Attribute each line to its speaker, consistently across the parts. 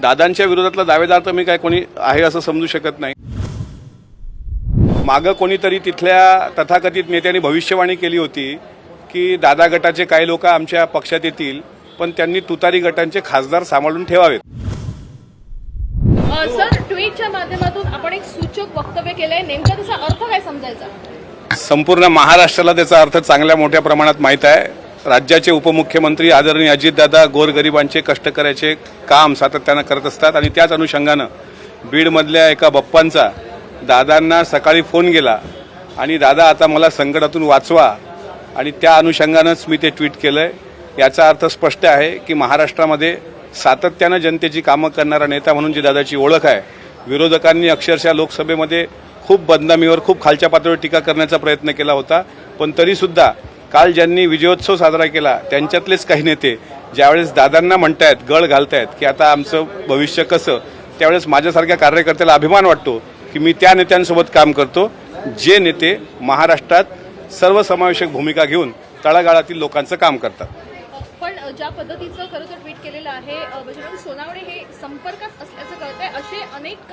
Speaker 1: दादांच्या विरोधातला दावेदार तर मी काय कोणी आहे असं समजू शकत नाही. मागं कोणीतरी तिथल्या तथाकथित नेत्यांनी भविष्यवाणी केली होती की दादा गटाचे काही लोक आमच्या पक्षात येतील पण त्यांनी तुतारी गटांचे खासदार सांभाळून ठेवावेत.
Speaker 2: सर ट्विटच्या माध्यमातून आपण एक सूचक वक्तव्य केलंय. नेमका त्याचा अर्थ काय समजायचा?
Speaker 1: संपूर्ण महाराष्ट्राला त्याचा अर्थ चांगल्या मोठ्या प्रमाणात माहीत आहे. राज्याचे उपमुख्यमंत्री आदरणीय अजितदादा गोरगरिबांचे कष्टकऱ्याचे काम सातत्यानं करत असतात आणि त्याच अनुषंगानं बीडमधल्या एका बप्पांचा दादांना सकाळी फोन गेला आणि दादा आता मला संकटातून वाचवा आणि त्या अनुषंगानंच मी ते ट्विट केलं आहे याचा अर्थ स्पष्ट आहे की महाराष्ट्रामध्ये सातत्यानं जनतेची कामं करणारा नेता म्हणून जी दादाची ओळख आहे विरोधकांनी अक्षरशः लोकसभेमध्ये खूप बदनामीवर खूप खालच्या पातळीवर टीका करण्याचा प्रयत्न केला होता. पण तरीसुद्धा काल ज्यांनी विजयोत्सव साजरा केला त्यांच्यातलेच काही नेते ज्यावेळेस दादांना म्हणतायत गळ घालतायत की आता आमचं भविष्य कसं त्यावेळेस माझ्यासारख्या कार्यकर्त्याला अभिमान वाटतो की मी त्या नेत्यांसोबत काम करतो जे नेते महाराष्ट्रात सर्वसमावेशक भूमिका घेऊन तळागाळातील लोकांचं काम करतात.
Speaker 2: पण ज्या पद्धतीचं खरं तर ट्विट केलेलं आहे सोनावणे हे संपर्कात असल्याचं कळतंय. असे अनेक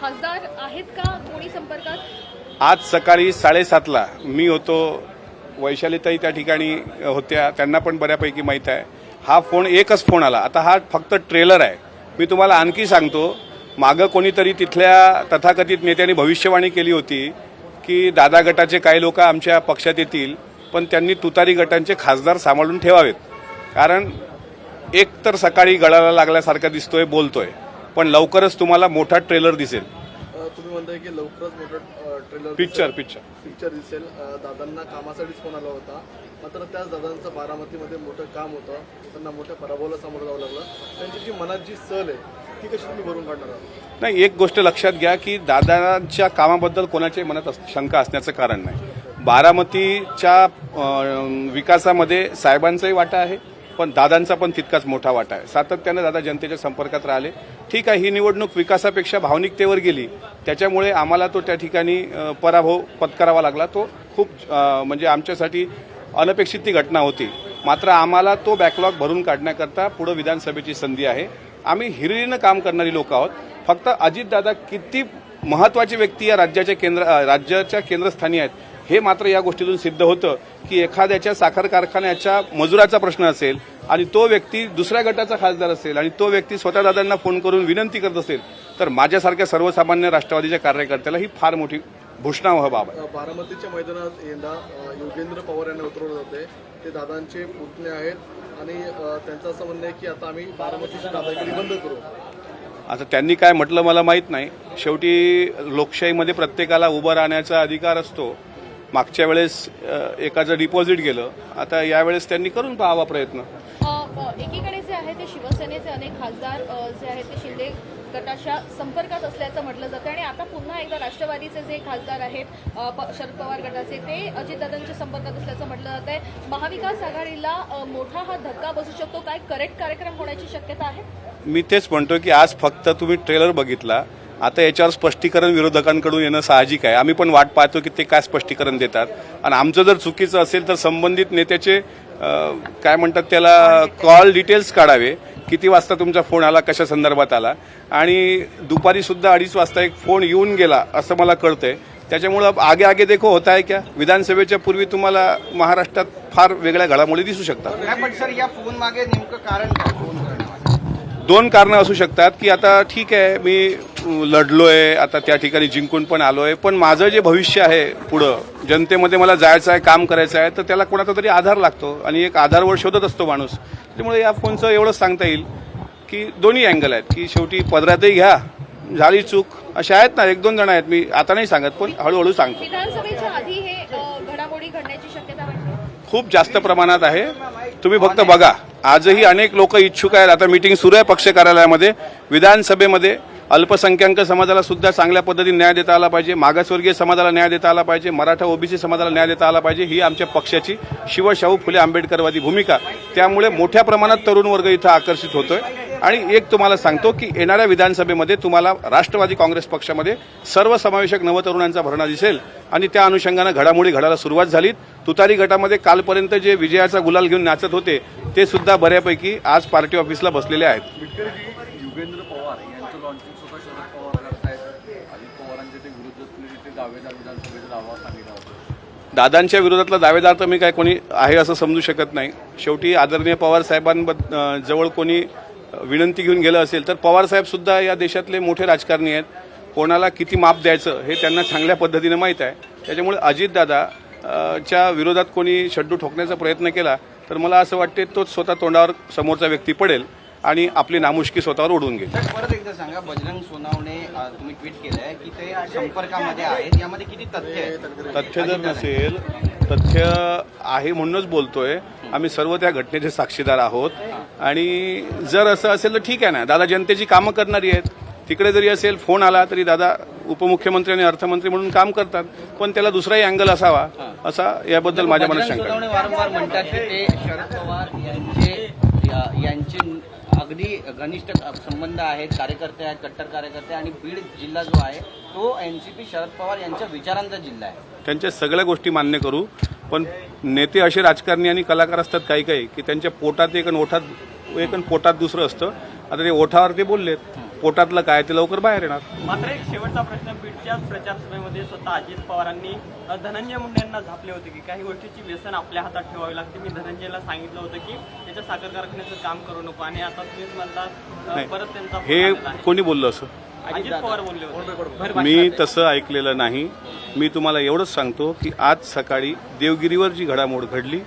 Speaker 2: खासदार आहेत का कोणी संपर्कात?
Speaker 1: आज सकाळी साडेसातला मी होतो वैशालीताई त्या ठिकाणी होत्या. त्यांना पण बऱ्यापैकी माहीत आहे. हा फोन एकच फोन आला. आता हा फक्त ट्रेलर आहे. मी तुम्हाला आणखी सांगतो मागं कोणीतरी तिथल्या तथाकथित नेत्यांनी भविष्यवाणी केली होती की दादा गटाचे काही लोक आमच्या पक्षात येतील पण त्यांनी तुतारी गटांचे खासदार सांभाळून ठेवावेत. कारण एक तर सकाळी गळाला लागल्यासारखा दिसतोय बोलतोय. पण लवकरच तुम्हाला मोठा ट्रेलर दिसेल.
Speaker 3: तुम्ही म्हणताय की लवकरच मोठा ट्रेलर
Speaker 1: पिक्चर पिक्चर
Speaker 3: पिक्चर दिसेल. दादांना कामासाठीच फोन आला होता. मात्र त्याच दादांचं बारामतीमध्ये मोठं काम होतं. त्यांना मोठ्या पराभवाला सामोरं जावं लागलं. त्यांची जी मनात जी सल आहे ती कशी तुम्ही भरून काढणार आहात?
Speaker 1: नाही एक गोष्ट लक्षात घ्या की दादांच्या कामाबद्दल कोणाच्याही मनात अस- शंका असण्याचं कारण नाही. बारामतीच्या विकासामध्ये साहेबांचाही वाटा आहे. पण दादांचा पण तितकाच मोठा वाटा आहे. सातत्यानं दादा जनतेच्या संपर्कात राहिले. ठीक आहे ही निवडणूक विकासापेक्षा भावनिकतेवर गेली. त्याच्यामुळे आम्हाला तो त्या ठिकाणी पराभव पत्करावा लागला. तो खूप म्हणजे आमच्यासाठी अनपेक्षित ती घटना होती. मात्र आम्हाला तो बॅकलॉग भरून काढण्याकरता पुढं विधानसभेची संधी आहे. आम्ही हिरिरीनं काम करणारी लोक आहोत. फक्त अजितदादा किती महत्वाची व्यक्ती या राज्याच्या केंद्र राज्याच्या केंद्रस्थानी आहेत हे मात्र या गोष्टीतून सिद्ध होतं की एखाद्याच्या साखर कारखान्याच्या मजुराचा प्रश्न असेल आणि तो व्यक्ती दुसऱ्या गटाचा खासदार असेल आणि तो व्यक्ती स्वतः दादांना फोन करून विनंती करत असेल तर माझ्यासारख्या सर्वसामान्य राष्ट्रवादीच्या कार्यकर्त्याला ही फार मोठी भूषणावह बाब आहे.
Speaker 3: अ, बारामतीच्या मैदानात यंदा योगेंद्र पवार यांना उतरवलं जाते ते दादांचे पुतणे आहेत आणि त्यांचं असं म्हणणं आहे की आता आम्ही बारामतीची दादागिरी बंद करू.
Speaker 1: आता त्यांनी काय म्हटलं मला माहीत नाही. शेवटी लोकशाहीमध्ये प्रत्येकाला उभं राहण्याचा अधिकार असतो. मागच्या वेळेस एकाचं डिपॉझिट गेलं आता यावेळेस त्यांनी करून पाहावा प्रयत्न.
Speaker 2: एकीकडे जे आहे ते शिवसेनेचे अनेक खासदार जे आहेत ते शिंदे गटाच्या संपर्कात असल्याचं म्हटलं जातं आणि आता पुन्हा एकदा राष्ट्रवादीचे जे खासदार आहेत शरद पवार गटाचे ते अजितदादांच्या संपर्कात असल्याचं म्हटलं जात आहे महाविकास आघाडीला मोठा हा धक्का बसू शकतो. काय करेक्ट कार्यक्रम होण्याची शक्यता आहे?
Speaker 1: मी तेच म्हणतो की आज फक्त तुम्ही ट्रेलर बघितला. आता याच्यावर स्पष्टीकरण विरोधकांकडून येणं साहजिक आहे. आम्ही पण वाट पाहतो की ते काय स्पष्टीकरण देतात. आणि आमचं जर चुकीचं असेल तर संबंधित नेत्याचे काय म्हणतात त्याला कॉल डिटेल्स काढावे. किती वाजता तुमचा फोन आला कशा संदर्भात आला. आणि दुपारी सुद्धा अडीच वाजता एक फोन येऊन गेला असं मला कळतंय. त्याच्यामुळं आगे आगे देखो होत आहे क्या? विधानसभेच्या पूर्वी तुम्हाला महाराष्ट्रात फार वेगळ्या घडामोडी दिसू शकतात.
Speaker 4: पण सर या फोन मागे नेमकं कारण काय?
Speaker 1: दोन कारणं असू शकतात की आता ठीक आहे मी अं, लढलोय आता त्या ठिकाणी जिंकून पण आलोय पण माझं जे भविष्य आहे पुढं जनतेमध्ये मला जायचं आहे काम करायचं आहे तर त्याला कोणाचा तरी आधार लागतो आणि एक आधारवर शोधत असतो माणूस. त्यामुळे या फोनचं एवढंच सांगता येईल की दोन्ही अँगल आहेत की शेवटी पदरातही घ्या झाली चूक अशा आहेत ना एक दोन जण आहेत मी आता नाही सांगत पण हळूहळू सांगतो.
Speaker 2: हे
Speaker 1: खूप जास्त प्रमाणात आहे. तुम्ही फक्त बघा. आजही अनेक लोक इच्छुक आहेत. आता मीटिंग सुरू आहे पक्ष कार्यालयामध्ये. विधानसभेमध्ये अल्पसंख्याक समाजाला सुद्धा चांगल्या पद्धतीने न्याय देता आला पाहिजे. मागासवर्गीय समाजाला न्याय देता आला पाहिजे. मराठा ओबीसी समाजाला न्याय देता आला पाहिजे. ही आमच्या पक्षाची शिवशाहू फुले आंबेडकरवादी भूमिका. त्यामुळे मोठ्या प्रमाणात तरुण वर्ग इथं आकर्षित होतोय. आणि एक तुम्हाला सांगतो की येणाऱ्या विधानसभेमध्ये तुम्हाला राष्ट्रवादी काँग्रेस पक्षामध्ये सर्वसमावेशक नवतरुणांचा भरणा दिसेल. आणि त्या अनुषंगानं घडामोडी घडायला सुरुवात झाली तुतारी गटामध्ये कालपर्यंत जे विजयाचा गुलाल घेऊन नाचत होते ते सुद्धा बऱ्यापैकी आज पार्टी ऑफिसला बसलेले आहेत.
Speaker 3: विटकरी
Speaker 5: युगेंद्र पवार यांचं लॉन्चिंग स्वतः शरद पवार करतायत. अजित पवारांचे ते विरुद्ध असलेले ते दावेदार विधानसभेचा दावा सांगितला होता.
Speaker 1: दादांच्या विरोधातला दावेदार तर मी काय कोणी आहे असं समजू शकत नाही. शेवटी आदरणीय पवार साहेबांबद्द जवळ कोणी विनंती घेऊन गेलं असेल तर पवार साहेब सुद्धा या देशातले मोठे राजकारणी आहेत. कोणाला किती माप द्यायचं हे त्यांना चांगल्या पद्धतीने माहीत आहे. त्याच्यामुळे अजितदादा च्या विरोधात कोणी शड्डू ठोकण्याचा प्रयत्न केला तर मला असं वाटते तोच स्वतः तोंडावर समोरचा व्यक्ती पडेल आणि आपली नामुष्की स्वतःवर ओढवून घेईल.
Speaker 4: परत एकदा सांगा बजरंग सोनावणे तुम्ही ट्विट केलंय की ते संपर्कामध्ये आहेत. यामध्ये किती तथ्य
Speaker 1: तथ्य जर नसेल तथ्य आहे म्हणूनच बोलतोय. आम्ही सर्व त्या घटनेचे साक्षीदार आहोत. आणि जर असं असेल तर ठीक आहे ना. दादा जनतेची कामं करणारी आहेत. तिकडे जरी असेल फोन आला तरी दादा उपमुख्यमंत्री आणि अर्थमंत्री म्हणून काम करतात. पण त्याला दुसराही अँगल असावा असा याबद्दल माझ्या मनात शंका
Speaker 4: वारंवार म्हणतात की ते शरद पवार यांचे अगदी घनिष्ठ संबंध आहेत कार्यकर्ते आहेत कट्टर कार्यकर्ते आणि बीड जिल्हा जो आहे तो एनसीपी शरद पवार यांच्या विचारांचा जिल्हा आहे.
Speaker 1: त्यांच्या सगळ्या गोष्टी मान्य करू पण नेते असे राजकारणी आणि कलाकार असतात काही काही की त्यांच्या पोटात एक ओठात एक पोटात दुसरं असतं. आता ते ओठावर ते बोललेत पोटातलं काय ते लवकर बाहेर येणार.
Speaker 6: मात्र एक शेवटचा प्रश्न बीडच्याच प्रचार सभेमध्ये स्वतः अजित पवारांनी धनंजय मुंडे यांना झापले होते की काही गोष्टीची व्यसन आपल्या हातात ठेवावी लागते. मी धनंजयला सांगितलं होतं की त्याच्या साखर कारखान्याचं काम करू नको आणि आता तुम्हीच म्हणता अ,
Speaker 1: नाही.
Speaker 6: परत त्यांचा
Speaker 1: हे. कोणी बोललं असं?
Speaker 6: अजित पवार बोलले होते.
Speaker 1: मी तसं ऐकलेलं नाही. मी तुम्हाला एवढंच सांगतो की आज सकाळी देवगिरीवर जी घडामोड घडली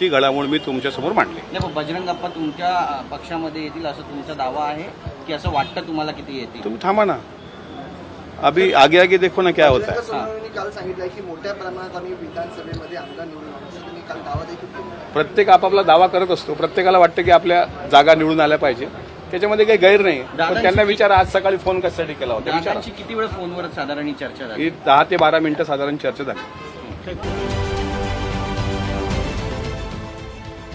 Speaker 1: ती घडामोड मी तुमच्यासमोर मांडली.
Speaker 4: बजरंग अप्पा तुमच्या पक्षामध्ये येतील असं तुमचा दावा आहे? की असं वाटतं तुम्हाला किती येतील?
Speaker 1: तुम्ही थांबा ना. अभी आगे आगे देखो ना क्या होता है.
Speaker 3: सोनवणेंनी काल सांगितलं की मोठ्या प्रमाणात आम्ही विधानसभेमध्ये आमदार निवडून आणू असं त्यांनी काल दावा देखील केला
Speaker 1: प्रत्येक आपापला दावा करत असतो. प्रत्येकाला वाटतं की आपल्या जागा निवडून आल्या पाहिजे. त्याच्यामध्ये काही गैर नाही. पण त्यांना विचार आज सकाळी फोन कशासाठी केला होता? विचारा.
Speaker 4: दादांची किती वेळ फोनवर साधारण ही चर्चा झाली?
Speaker 1: ही दहा ते बारा मिनिटं साधारण चर्चा झाली.